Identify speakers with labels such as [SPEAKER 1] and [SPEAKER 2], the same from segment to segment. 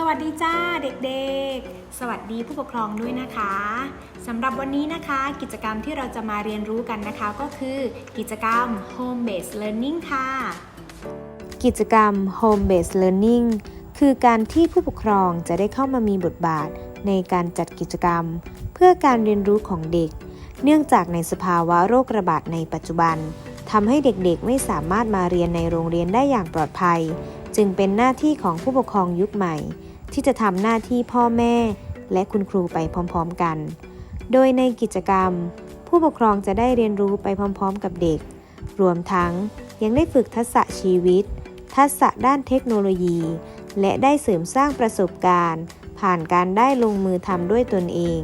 [SPEAKER 1] สวัสดีจ้าเด็กๆ สวัสดีผู้ปกครองด้วยนะคะสำหรับวันนี้นะคะ กิจกรรมที่เราจะมาเรียนรู้กันนะคะ ก็คือกิจกรรม Home Based Learning ค่ะ
[SPEAKER 2] กิจกรรม Home Based Learning คือการที่ผู้ปกครองจะได้เข้ามามีบทบาทในการจัดกิจกรรม เพื่อการเรียนรู้ของเด็ก เนื่องจากในสภาวะโรคระบาดในปัจจุบันทำให้เด็กๆไม่สามารถมาเรียนในโรงเรียนได้อย่างปลอดภัย จึงเป็นหน้าที่ของผู้ปกครองยุคใหม่ ที่จะทำหน้าที่พ่อแม่และคุณครูไปพร้อมๆกัน โดยในกิจกรรม ผู้ปกครองจะได้เรียนรู้ไปพร้อมๆ กับเด็ก รวมทั้งยังได้ฝึกทักษะชีวิต ทักษะด้านเทคโนโลยี และได้เสริมสร้างประสบการณ์ ผ่านการได้ลงมือทำด้วยตนเอง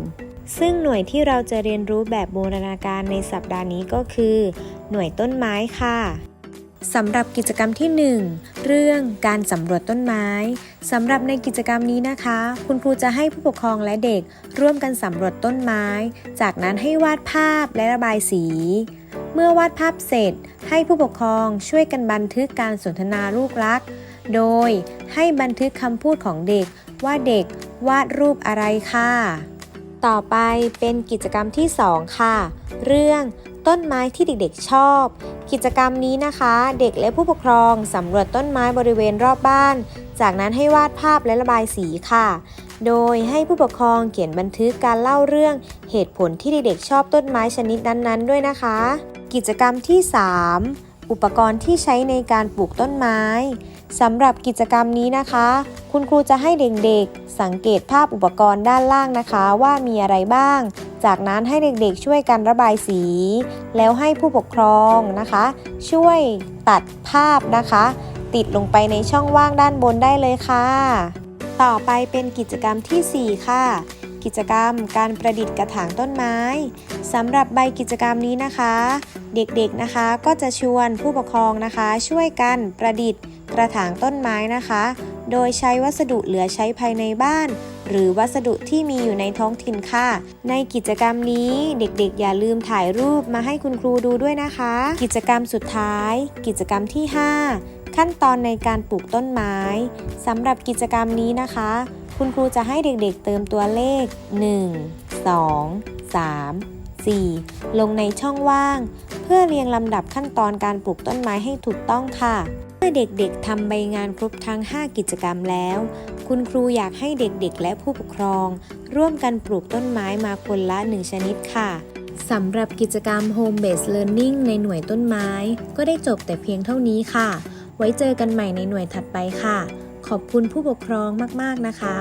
[SPEAKER 2] ซึ่งหน่วยที่เราจะเรียนรู้แบบบูรณาการในสัปดาห์นี้ก็คือ หน่วยต้นไม้ค่ะ สำหรับกิจกรรมที่ 1 เรื่องการสำรวจต้นไม้สำหรับในกิจกรรมนี้นะคะ คุณครูจะให้ผู้ปกครองและเด็กร่วมกันสำรวจต้นไม้ จากนั้นให้วาดภาพและระบายสี เมื่อวาดภาพเสร็จ ให้ผู้ปกครองช่วยกันบันทึกการสนทนาลูกรัก โดยให้บันทึกคำพูดของเด็กว่าเด็กวาดรูปอะไรค่ะ ต่อไปเป็นกิจกรรมที่ 2 ค่ะ เรื่อง ต้นไม้ที่เด็กๆชอบ กิจกรรมนี้นะคะ เด็กและผู้ปกครองสำรวจต้นไม้บริเวณรอบบ้าน จากนั้นให้วาดภาพและระบายสีค่ะ โดยให้ผู้ปกครองเขียนบันทึกการเล่าเรื่องเหตุผลที่เด็กๆชอบต้นไม้ชนิดนั้นๆ ด้วยนะคะ กิจกรรมที่ 3 อุปกรณ์ที่ใช้ในการปลูกต้นไม้ สำหรับกิจกรรมนี้นะคะ คุณครูจะให้เด็กๆ สังเกตภาพอุปกรณ์ด้านล่างนะคะว่ามีอะไรบ้าง จากนั้นให้เด็กๆช่วยกันระบายสี แล้วให้ผู้ปกครองนะคะ ช่วยตัดภาพนะคะ ติดลงไปในช่องว่างด้านบนได้เลยค่ะ ต่อไปเป็นกิจกรรมทีสี่4 ค่ะ กิจกรรม การประดิษฐ์กระถางต้นไม้สำหรับใบกิจกรรมนี้นะคะ เด็กๆนะคะก็จะชวนผู้ปกครองนะคะ ช่วยกันประดิษฐ์กระถางต้นไม้นะคะ โดยใช้วัสดุเหลือใช้ภายในบ้าน หรือวัสดุที่มีอยู่ในท้องถิ่นค่ะ ในกิจกรรมนี้เด็กๆ อย่าลืมถ่ายรูปมาให้คุณครูดูด้วยนะคะ กิจกรรมสุดท้าย กิจกรรมที่ 5 ขั้นตอนในการปลูกต้นไม้สำหรับกิจกรรมนี้นะคะ คุณครูจะให้เด็กๆเติมตัวเลข 1 2 3 4 ลงในช่องว่าง เพื่อเรียงลำดับขั้นตอนการปลูกต้นไม้ให้ถูกต้องค่ะ เมื่อเด็กๆทำใบงานครบทั้ง 5 กิจกรรมแล้ว คุณครูอยากให้เด็กๆ และผู้ปกครอง ร่วมกันปลูกต้นไม้มาคนละ 1 ชนิดค่ะสำหรับกิจกรรม Home Based Learning ในหน่วยต้นไม้ ก็ได้จบแต่เพียงเท่านี้ค่ะ ไว้เจอกันใหม่ในหน่วยถัดไปค่ะ ขอบคุณผู้ปกครองมาก ๆ นะคะ